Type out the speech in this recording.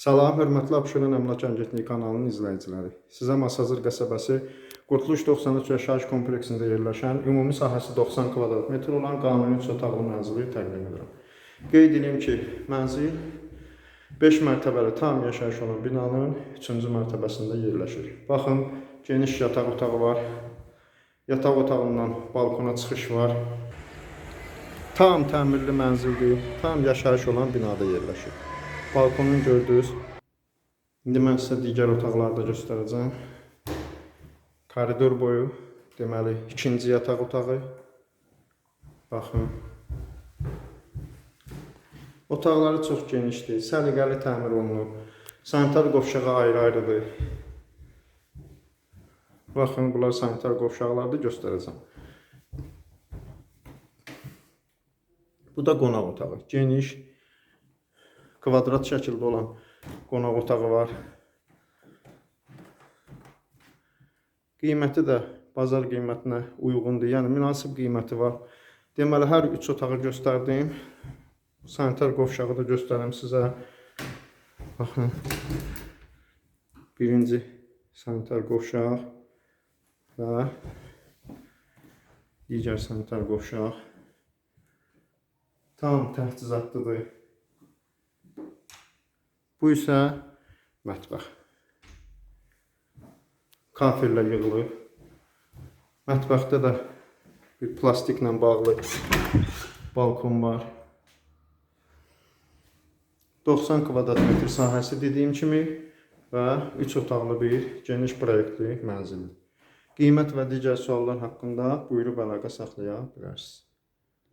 Salam, hörmətli Abşeron Əmlak Agentliyi kanalının izləyiciləri. Sizə Masazır qəsəbəsi Qurtuluş 93 yaşayış kompleksində yerləşən, ümumi sahəsi 90 kvadrat metr olan qanuni üç otaqlı mənzili təqdim edirəm. Qeyd edeyim ki, mənzil 5 mərtəbəli tam yaşayış olan binanın 3-cü mərtəbəsində yerləşir. Baxın, geniş yataq otağı var. Yataq otağından balkona çıxış var. Tam təmirli mənzildir, tam yaşayış olan binada yerləşir. Balkonun gördünüz. İndi mən sizə digər otaqları da göstərəcəm. Koridor boyu, deməli, ikinci yataq otağı. Baxın. Otaqları çox genişdir, səliqəli təmir olunub. Sanitar qovşağı ayrı-ayrıdır. Baxın, bunlar sanitar qovşaqlardır, göstərəcəm. Bu da qonaq otağı. Geniş, kvadrat şəkildə olan qonaq otağı var. Qiyməti də bazar qiymətinə uyğundur. Yəni münasib qiyməti var. Deməli hər üç otağı göstərdim. Sanitar qovşağı da göstərim sizə. Baxın. Birinci sanitar qovşaq və digər sanitar qovşaq. Tam təchizatlıdır. Bu isə mətbəx. Kafellər yığılıb. Mətbəxdə də bir plastiklə bağlı balkon var. 90 kvadrat metr sahəsi dediyim kimi və 3 otaqlı bir geniş proyektli mənzildir. Qiymət və digər suallar haqqında buyurub əlaqə saxlaya bilərsiniz.